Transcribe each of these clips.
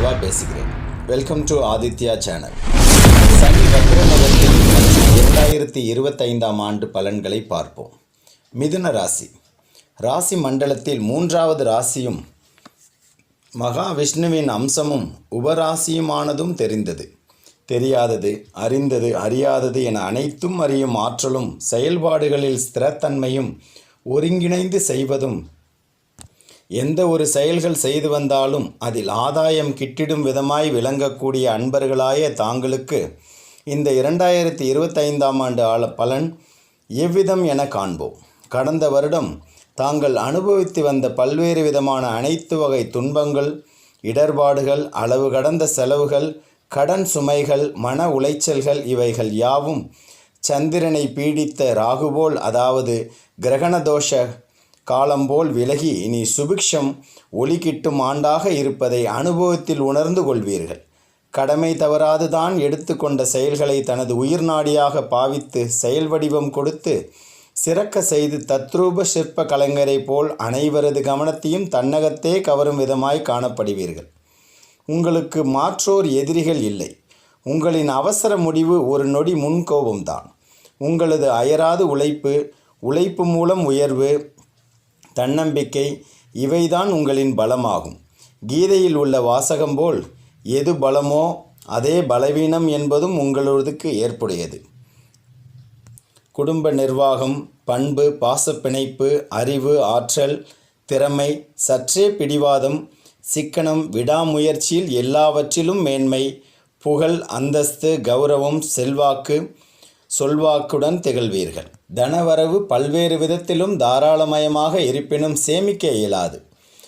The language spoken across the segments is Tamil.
சிவா பேசுகிறேன். வெல்கம் டு ஆதித்யா சேனல் சனி வக்ரமகத்தில் இரண்டாயிரத்தி இருபத்தைந்தாம் ஆண்டு பலன்களை பார்ப்போம். மிதுன ராசி. ராசி மண்டலத்தில் மூன்றாவது ராசியும் மகாவிஷ்ணுவின் அம்சமும் உபராசியுமானதும் தெரிந்தது. தெரியாதது அறிந்தது அறியாதது என அனைத்தும் அறியும் ஆற்றலும் செயல்பாடுகளில் ஸ்திரத்தன்மையும் ஒருங்கிணைந்து செய்வதும் எந்த ஒரு செயல்கள் செய்து வந்தாலும் அதில் ஆதாயம் கிட்டிடும் விதமாய் விளங்கக்கூடிய அன்பர்களாய தாங்களுக்கு இந்த இரண்டாயிரத்தி இருபத்தைந்தாம் ஆண்டு ஆள பலன் எவ்விதம் என காண்போம். கடந்த வருடம் தாங்கள் அனுபவித்து வந்த பல்வேறு விதமான அனைத்து வகை துன்பங்கள் இடர்பாடுகள் அளவு கடந்த செலவுகள் கடன் சுமைகள் மன உளைச்சல்கள் இவைகள் யாவும் சந்திரனை பீடித்த ராகுபோல் அதாவது கிரகணதோஷ காலம்போல் விலகி இனி சுபிக்ஷம் ஒளி கிட்டும் ஆண்டாக இருப்பதை அனுபவத்தில் உணர்ந்து கொள்வீர்கள். கடமை தவறாதுதான் எடுத்துக்கொண்ட செயல்களை தனது உயிர் நாடியாக பாவித்து செயல் வடிவம் கொடுத்து சிறக்க செய்து தத்ரூப சிற்ப கலைஞரை போல் அனைவரது கவனத்தையும் தன்னகத்தே கவரும் விதமாய் காணப்படுவீர்கள். உங்களுக்கு மாற்றோர் எதிரிகள் இல்லை. உங்களின் அவசர முடிவு ஒரு நொடி முன்கோபம்தான். உங்களது அயராது உழைப்பு உழைப்பு மூலம் உயர்வு தன்னம்பிக்கை இவைதான் உங்களின் பலமாகும். கீதையில் உள்ள வாசகம் போல் எது பலமோ அதே பலவீனம் என்பதும் உங்களதுக்கு ஏற்புடையது. குடும்ப நிர்வாகம் பண்பு பாசப்பிணைப்பு அறிவு ஆற்றல் திறமை சற்றே பிடிவாதம் சிக்கனம் விடாமுயற்சியில் எல்லாவற்றிலும் மேன்மை புகழ் அந்தஸ்து கௌரவம் செல்வாக்கு சொல்வாக்குடன் திகழ்வீர்கள். தனவரவு பல்வேறு விதத்திலும் தாராளமயமாக இருப்பினும் சேமிக்க இயலாது.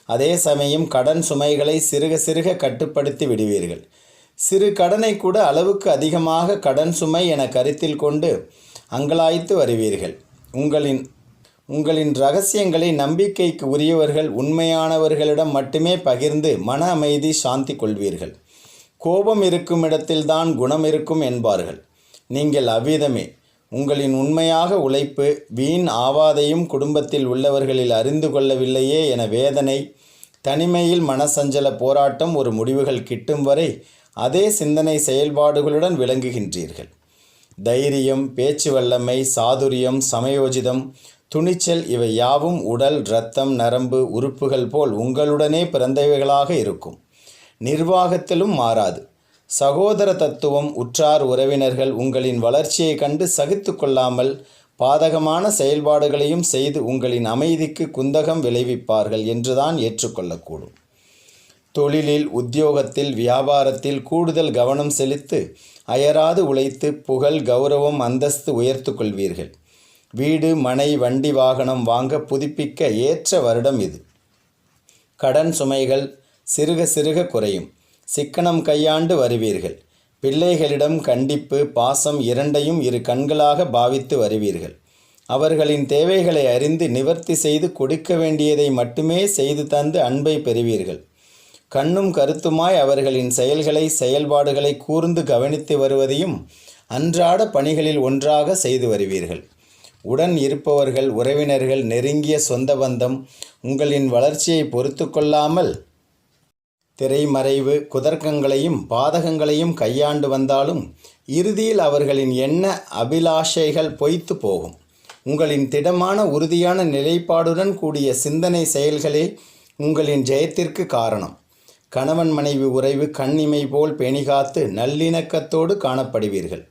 அதே சமயம் கடன் சுமைகளை சிறுக சிறுக கட்டுப்படுத்தி விடுவீர்கள். சிறு கடனை கூட அளவுக்கு அதிகமாக கடன் சுமை என கருத்தில் கொண்டு அங்கலாய்த்து வருவீர்கள். உங்களின் உங்களின் ரகசியங்களை நம்பிக்கைக்கு உரியவர்கள் உண்மையானவர்களிடம் மட்டுமே பகிர்ந்து மன அமைதி சாந்தி கொள்வீர்கள். கோபம் இருக்கும் இடத்தில்தான் குணம் இருக்கும் என்பார்கள். நீங்கள் அவ்விதமே உங்களின் உண்மையாக உழைப்பு வீண் ஆவாதையும் குடும்பத்தில் உள்ளவர்களில் அறிந்து கொள்ளவில்லையே என வேதனை தனிமையில் மனசஞ்சல போராட்டம் ஒரு முடிவுகள் கிட்டும் வரை அதே சிந்தனை செயல்பாடுகளுடன் விளங்குகின்றீர்கள். தைரியம் பேச்சு வல்லமை சாதுரியம் சமயோஜிதம் துணிச்சல் இவை யாவும் உடல் இரத்தம் நரம்பு உறுப்புகள் போல் உங்களுடனே பிறந்தவைகளாக இருக்கும். நிர்வாகத்திலும் மாறாது. சகோதர தத்துவம் உற்றார் உறவினர்கள் உங்களின் வளர்ச்சியை கண்டு சகித்து கொள்ளாமல் பாதகமான செயல்பாடுகளையும் செய்து உங்களின் அமைதிக்கு குந்தகம் விளைவிப்பார்கள் என்றுதான் ஏற்றுக்கொள்ளக்கூடும். தொழிலில் உத்தியோகத்தில் வியாபாரத்தில் கூடுதல் கவனம் செலுத்து அயராது உழைத்து புகழ் கௌரவம் அந்தஸ்து உயர்த்து கொள்வீர்கள். வீடு மனை வண்டி வாகனம் வாங்க புதுப்பிக்க ஏற்ற வருடம் இது. கடன் சுமைகள் சிறுக சிறுக குறையும். சிக்கனம் கையாண்டு வருவீர்கள். பிள்ளைகளிடம் கண்டிப்பு பாசம் இரண்டையும் இரு கண்களாக பாவித்து வருவீர்கள். அவர்களின் தேவைகளை அறிந்து நிவர்த்தி செய்து கொடுக்க வேண்டியதை மட்டுமே செய்து தந்து அன்பை பெறுவீர்கள். கண்ணும் கருத்துமாய் அவர்களின் செயல்களை செயல்பாடுகளை கூர்ந்து கவனித்து வருவதையும் அன்றாட பணிகளில் ஒன்றாக செய்து வருவீர்கள். உடன் இருப்பவர்கள் உறவினர்கள் நெருங்கிய சொந்த பந்தம் உங்களின் வளர்ச்சியை பொறுத்து கொள்ளாமல் திரைமறைவு குதர்க்கங்களையும் பாதகங்களையும் கையாண்டு வந்தாலும் இறுதியில் அவர்களின் எண்ண அபிலாஷைகள் பொய்த்து போகும். உங்களின் திடமான உறுதியான நிலைப்பாடுடன் கூடிய சிந்தனை செயல்களே உங்களின் ஜெயத்திற்கு காரணம். கணவன் மனைவி உறவு கண்ணிமை போல் பேணிகாத்து நல்லிணக்கத்தோடு காணப்படுவீர்கள்.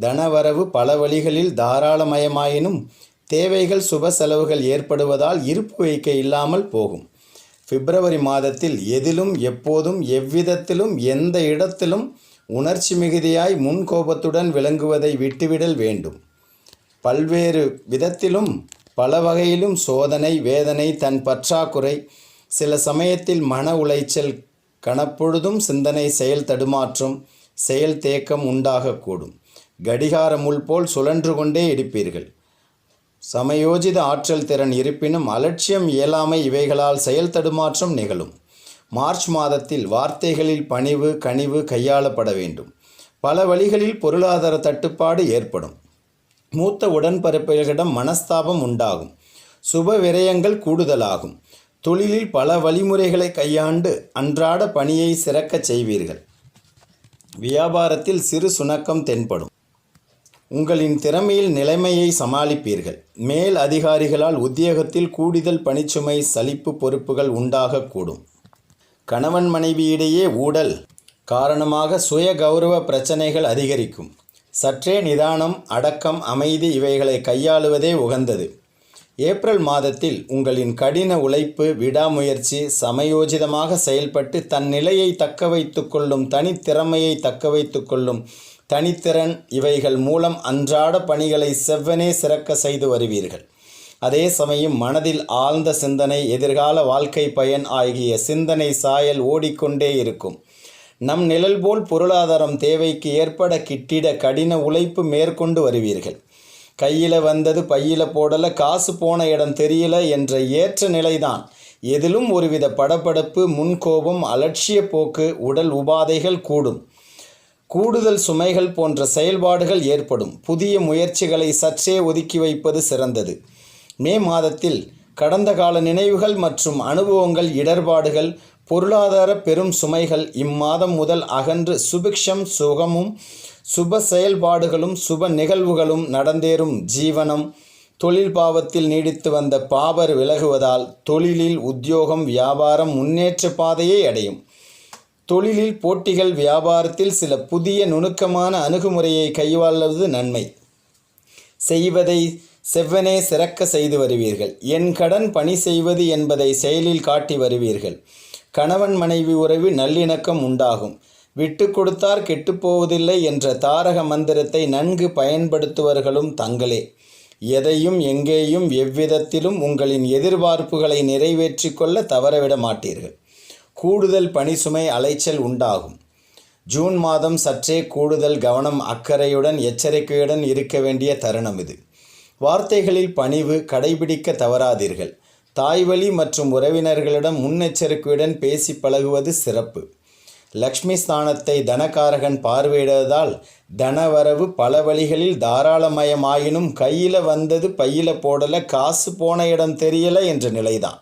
தனவரவு பல வழிகளில் தாராளமயமாயினும் தேவைகள் சுப செலவுகள் ஏற்படுவதால் இருப்பு வைக்க இல்லாமல் போகும். பிப்ரவரி மாதத்தில் எதிலும் எப்போதும் எவ்விதத்திலும் எந்த இடத்திலும் உணர்ச்சி மிகுதியாய் முன்கோபத்துடன் விளங்குவதை விட்டுவிடல் வேண்டும். பல்வேறு விதத்திலும் பல வகையிலும் சோதனை வேதனை தன் பற்றாக்குறை சில சமயத்தில் மன உளைச்சல் கணப்பொழுதும் சிந்தனை செயல் தடுமாற்றம் செயல் தேக்கம் உண்டாகக்கூடும். கடிகார முள் போல் சுழன்று கொண்டே இருப்பீர்கள் சமயோஜித ஆற்றல் திறன் இருப்பினும் அலட்சியம் இயலாமை இவைகளால் செயல் தடுமாற்றம் நிகழும். மார்ச் மாதத்தில் வார்த்தைகளில் பணிவு கனிவு கையாளப்பட வேண்டும். பல வழிகளில் பொருளாதார தட்டுப்பாடு ஏற்படும். மூத்த உடன்பரப்புகளிடம் மனஸ்தாபம் உண்டாகும். சுப விரயங்கள் கூடுதலாகும். தொழிலில் பல வழிமுறைகளை கையாண்டு அன்றாட பணியை சிறக்கச் செய்வீர்கள். வியாபாரத்தில் சிறு சுணக்கம் தென்படும். உங்களின் திறமையில் நிலைமையை சமாளிப்பீர்கள். மேல் அதிகாரிகளால் உத்தியோகத்தில் கூடுதல் பணிச்சுமை சலிப்பு பொறுப்புகள் உண்டாகக்கூடும். கணவன் மனைவியிடையே ஊடல் காரணமாக சுய கௌரவ பிரச்சனைகள் அதிகரிக்கும். சற்றே நிதானம் அடக்கம் அமைதி இவைகளை கையாளுவதே உகந்தது. ஏப்ரல் மாதத்தில் உங்களின் கடின உழைப்பு விடாமுயற்சி சமயோஜிதமாக செயல்பட்டு தன் நிலையை தக்க வைத்து கொள்ளும் தனித்திறமையை தக்க வைத்து கொள்ளும் தனித்திறன் இவைகள் மூலம் அன்றாட பணிகளை செவ்வனே சிறக்க செய்து வருவீர்கள். அதே சமயம் மனதில் ஆழ்ந்த சிந்தனை எதிர்கால வாழ்க்கை பயன் ஆகிய சிந்தனை சாயல் ஓடிக்கொண்டே இருக்கும். நம் நிழல் போல் பொருளாதாரம் தேவைக்கு ஏற்பட கிட்டிட கடின உழைப்பு மேற்கொண்டு வருவீர்கள். கையில் வந்தது பையில போடல காசு போன இடம் தெரியல என்ற ஏற்ற நிலைதான். எதிலும் ஒருவித படபடப்பு முன்கோபம் அலட்சிய போக்கு உடல் உபாதைகள் கூடும். கூடுதல் சுமைகள் போன்ற செயல்பாடுகள் ஏற்படும். புதிய முயற்சிகளை சற்றே ஒதுக்கி வைப்பது சிறந்தது. மே மாதத்தில் கடந்த கால நினைவுகள் மற்றும் அனுபவங்கள் இடர்பாடுகள் பொருளாதார பெரும் சுமைகள் இம்மாதம் முதல் அகன்று சுபிக்ஷம் சுகமும் சுப செயல்பாடுகளும் சுப நிகழ்வுகளும் நடந்தேறும். ஜீவனம் தொழில் பாவத்தில் நீடித்து வந்த பாபர் விலகுவதால் தொழிலில் உத்தியோகம் வியாபாரம் முன்னேற்ற பாதையை அடையும். தொழிலில் போட்டிகள் வியாபாரத்தில் சில புதிய நுணுக்கமான அணுகுமுறையை கையாள்வது நன்மை. செய்வதை செவ்வனே சிறக்க செய்து வருவீர்கள். என் கடன் பணி செய்வது என்பதை செயலில் காட்டி வருவீர்கள். கணவன் மனைவி உறவு நல்லிணக்கம் உண்டாகும். விட்டு கொடுத்தார் கெட்டுப்போவதில்லை என்ற தாரக மந்திரத்தை நன்கு பயன்படுத்துவர்களும் தங்களே. எதையும் எங்கேயும் எவ்விதத்திலும் உங்களின் எதிர்பார்ப்புகளை நிறைவேற்றி கொள்ள தவறவிட மாட்டீர்கள். கூடுதல் பணிசுமை அலைச்சல் உண்டாகும். ஜூன் மாதம் சற்றே கூடுதல் கவனம் அக்கறையுடன் எச்சரிக்கையுடன் இருக்க வேண்டிய தருணம் இது. வார்த்தைகளில் பணிவு கடைபிடிக்க தவறாதீர்கள். தாய்வழி மற்றும் உறவினர்களிடம் முன்னெச்சரிக்கையுடன் பேசி பழகுவது சிறப்பு. லக்ஷ்மி ஸ்தானத்தை தனகாரகன் பார்வையிடுவதால் தனவரவு பல வழிகளில் தாராளமயமாயினும் கையில் வந்தது பையில போடலை காசு போன இடம் தெரியலை என்ற நிலைதான்.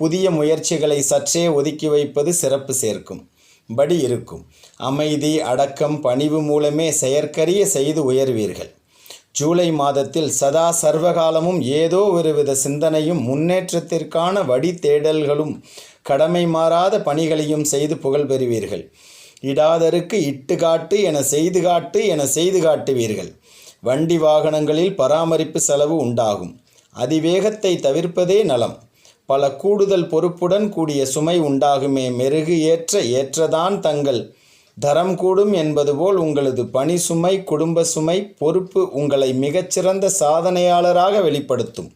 புதிய முயற்சிகளை சற்றே ஒதுக்கி வைப்பது சிறப்பு சேர்க்கும். படி இருக்கும். அமைதி அடக்கம் பணிவு மூலமே செயற்கரிய செய்து உயர்வீர்கள். ஜூலை மாதத்தில் சதா சர்வகாலமும் ஏதோ ஒருவித சிந்தனையும் முன்னேற்றத்திற்கான வழி தேடல்களும் கடமை மாறாத பணிகளையும் செய்து புகழ் பெறுவீர்கள். இடாதருக்கு இட்டு காட்டு என செய்து காட்டு என செய்து காட்டுவீர்கள். வண்டி வாகனங்களில் பராமரிப்பு செலவு உண்டாகும். அதிவேகத்தை தவிர்ப்பதே நலம். பல கூடுதல் பொறுப்புடன் கூடிய சுமை உண்டாகுமே. மெருகு ஏற்ற ஏற்றதான் தங்கள். தரம் கூடும் என்பது போல் உங்களது பணி சுமை குடும்ப சுமை பொறுப்பு உங்களை மிகச்சிறந்த சாதனையாளராக வெளிப்படுத்தும்.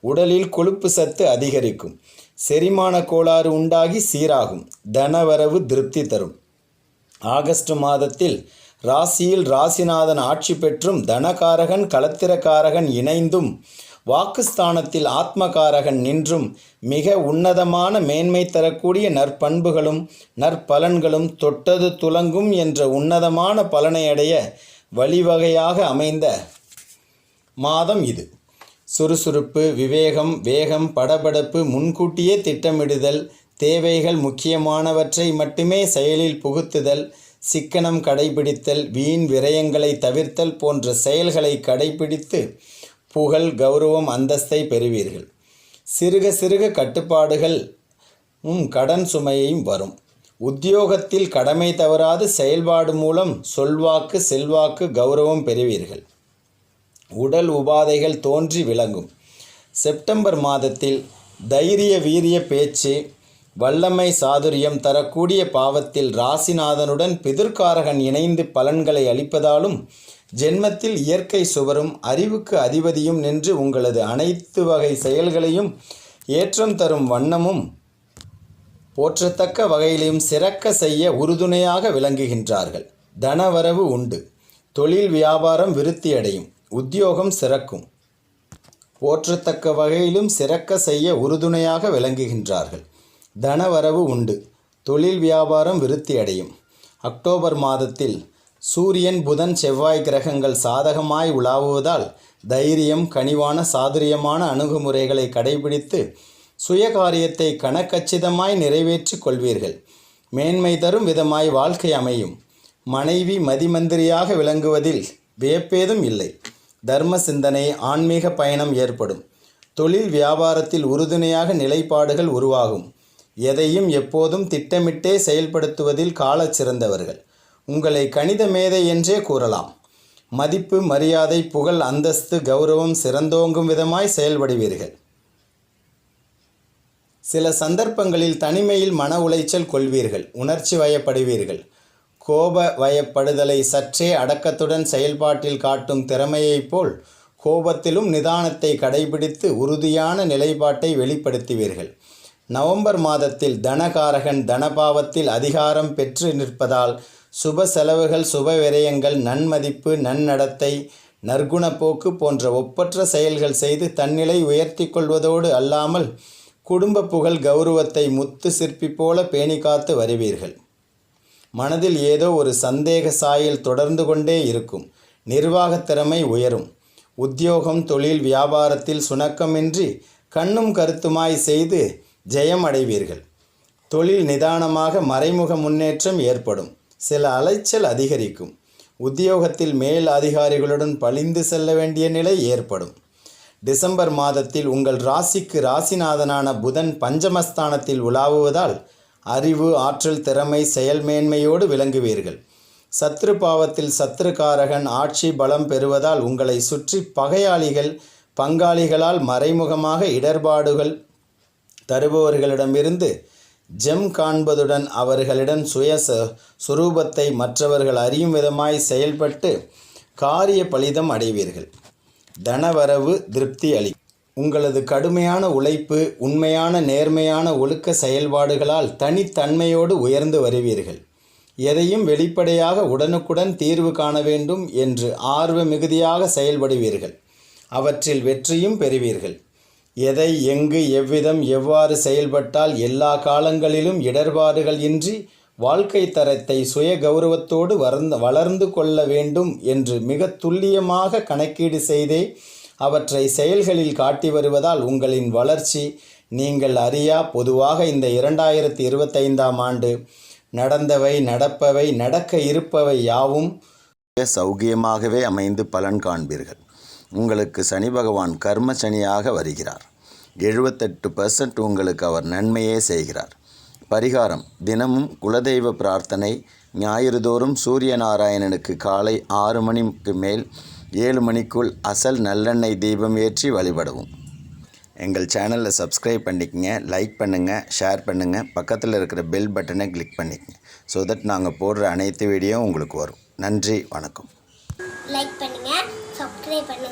உடலில் கொழுப்பு சத்து அதிகரிக்கும். செரிமான கோளாறு உண்டாகி சீராகும். தனவரவு திருப்தி தரும். ஆகஸ்ட் மாதத்தில் ராசியில் ராசிநாதன் ஆட்சி பெற்றும் தனகாரகன் களத்திரக்காரகன் இணைந்தும் வாக்குஸ்தானத்தில் ஆத்மகாரகன் நின்றும் மிக உன்னதமான மேன்மை தரக்கூடிய நற்பண்புகளும் நற்பலன்களும் தொட்டது துலங்கும் என்ற உன்னதமான பலனை அடைய வழிவகையாக அமைந்த மாதம் இது. சுறுசுறுப்பு விவேகம் வேகம் படபடப்பு முன்கூட்டியே திட்டமிடுதல் தேவைகள் முக்கியமானவற்றை மட்டுமே செயலில் புகுத்துதல் சிக்கனம் கடைபிடித்தல் வீண் விரயங்களை தவிர்த்தல் போன்ற செயல்களை கடைபிடித்து புகழ் கௌரவம் அந்தஸ்தை பெறுவீர்கள். சிறுக சிறுக கட்டுப்பாடுகள் கடன் சுமையையும் வரும். உத்தியோகத்தில் கடமை தவறாது செயல்பாடு மூலம் சொல்வாக்கு செல்வாக்கு கௌரவம் பெறுவீர்கள். உடல் உபாதைகள் தோன்றி விளங்கும். செப்டம்பர் மாதத்தில் தைரிய வீரிய பேச்சு வல்லமை சாதுரியம் தரக்கூடிய பாவத்தில் ராசிநாதனுடன் பிதிர்காரகன் இணைந்து பலன்களை அளிப்பதாலும் ஜென்மத்தில் இயற்கை சுவரும் அறிவுக்கு அதிபதியும் நின்று உங்களது அனைத்து வகை செயல்களையும் ஏற்றம் தரும் வண்ணமும் போற்றத்தக்க வகையிலும் சிறக்க செய்ய உறுதுணையாக விளங்குகின்றார்கள். தனவரவு உண்டு. தொழில் வியாபாரம் விருத்தியடையும். உத்தியோகம் சிறக்கும். போற்றத்தக்க வகையிலும் சிறக்க செய்ய உறுதுணையாக விளங்குகின்றார்கள். தனவரவு உண்டு. தொழில் வியாபாரம் விருத்தி அடையும். அக்டோபர் மாதத்தில் சூரியன் புதன் செவ்வாய் கிரகங்கள் சாதகமாய் உலாவுவதால் தைரியம் கனிவான சாதுரியமான அணுகுமுறைகளை கடைபிடித்து சுயகாரியத்தை கணக்கச்சிதமாய் நிறைவேற்றி கொள்வீர்கள். மேன்மை தரும் விதமாய் வாழ்க்கை அமையும். மனைவி மதிமந்திரியாக விளங்குவதில் வியப்பேதும் இல்லை. தர்ம சிந்தனை ஆன்மீக பயணம் ஏற்படும். தொழில் வியாபாரத்தில் உறுதுணையாக நிலைப்பாடுகள் உருவாகும். எதையும் எப்போதும் திட்டமிட்டே செயல்படுத்துவதில் கால சிறந்தவர்கள். உங்களை கணித மேதை என்றே கூறலாம். மதிப்பு மரியாதை புகழ் அந்தஸ்து கௌரவம் சிறந்தோங்கும் விதமாய் செயல்படுவீர்கள். சில சந்தர்ப்பங்களில் தனிமையில் மன உளைச்சல் கொள்வீர்கள். உணர்ச்சி வயப்படுவீர்கள். கோப வயப்படுதலை சற்றே அடக்கத்துடன் செயல்பாட்டில் காட்டும் திறமையைப் போல் கோபத்திலும் நிதானத்தை கடைபிடித்து உறுதியான நிலைப்பாட்டை வெளிப்படுத்துவீர்கள். நவம்பர் மாதத்தில் தனகாரகன் தனபாவத்தில் அதிகாரம் பெற்று நிற்பதால் சுப செலவுகள் சுப விரயங்கள் நன்மதிப்பு நன்னடத்தை நற்குணப்போக்கு போன்ற ஒப்பற்ற செயல்கள் செய்து தன்னிலை உயர்த்தி கொள்வதோடு அல்லாமல் குடும்ப புகழ் கௌரவத்தை முத்து சிற்பி போல பேணி காத்து வருவீர்கள். மனதில் ஏதோ ஒரு சந்தேக சாயல் தொடர்ந்து கொண்டே இருக்கும். நிர்வாக திறமை உயரும். உத்தியோகம் தொழில் வியாபாரத்தில் சுணக்கமின்றி கண்ணும் கருத்துமாய் செய்து ஜெயம் அடைவீர்கள் தொழில் நிதானமாக மறைமுக முன்னேற்றம் ஏற்படும். சில அலைச்சல் அதிகரிக்கும். உத்தியோகத்தில் மேல் அதிகாரிகளுடன் பளிந்து செல்ல வேண்டிய நிலை ஏற்படும். டிசம்பர் மாதத்தில் உங்கள் ராசிக்கு ராசிநாதனான புதன் பஞ்சமஸ்தானத்தில் உலாவுவதால் அறிவு ஆற்றல் திறமை செயல்மேன்மையோடு விளங்குவீர்கள். சத்ரு பாவத்தில் சத்ருகாரகன் ஆட்சி பலம் பெறுவதால் உங்களை சுற்றி பகையாளிகள் பங்காளிகளால் மறைமுகமாக இடர்பாடுகள் தருபவர்களிடமிருந்து ஜெம் காண்பதுடன் அவர்களிடம் சுய சுரூபத்தை மற்றவர்கள் அறியும் விதமாய் செயல்பட்டு காரிய பலிதம் அடைவீர்கள். தனவரவு திருப்தி அளி. உங்களது கடுமையான உழைப்பு உண்மையான நேர்மையான ஒழுக்க செயல்பாடுகளால் தனித்தன்மையோடு உயர்ந்து வருவீர்கள். எதையும் வெளிப்படையாக உடனுக்குடன் தீர்வு காண வேண்டும் என்று ஆர்வ மிகுதியாக செயல்படுவீர்கள். அவற்றில் வெற்றியும் பெறுவீர்கள். எதை எங்கு எவ்விதம் எவ்வாறு செயல்பட்டால் எல்லா காலங்களிலும் இடர்பாடுகள் இன்றி வாழ்க்கை தரத்தை சுய கௌரவத்தோடு வளர்ந்து வளர்ந்து கொள்ள வேண்டும் என்று மிக துல்லியமாக கணக்கீடு செய்தே அவற்றை செயல்களில் காட்டி வருவதால் உங்களின் வளர்ச்சி நீங்கள் அறியா பொதுவாக இந்த இரண்டாயிரத்தி இருபத்தைந்தாம் ஆண்டு நடந்தவை நடப்பவை நடக்க இருப்பவை யாவும் சௌகியமாகவே அமைந்து பலன் காண்பீர்கள். உங்களுக்கு சனி பகவான் கர்ம சனியாக வருகிறார். எழுபத்தெட்டு பர்சன்ட் உங்களுக்கு அவர் நன்மையே செய்கிறார். பரிகாரம் தினமும் குலதெய்வ பிரார்த்தனை ஞாயிறுதோறும் சூரிய நாராயணனுக்கு காலை ஆறு மணிக்கு மேல் ஏழு மணிக்குள் அசல் நல்லெண்ணெய் தீபம் ஏற்றி வழிபடவும். எங்கள் சேனலில் சப்ஸ்கிரைப் பண்ணிக்கங்க லைக் பண்ணுங்கள் ஷேர் பண்ணுங்கள் பக்கத்தில் இருக்கிற பெல் பட்டனை கிளிக் பண்ணிக்கங்க. ஸோ தட் நாங்கள் போடுற அனைத்து வீடியோ உங்களுக்கு வரும். நன்றி வணக்கம். லைக் பண்ணுங்கள் சப்ஸ்கிரைப் பண்ணுங்கள்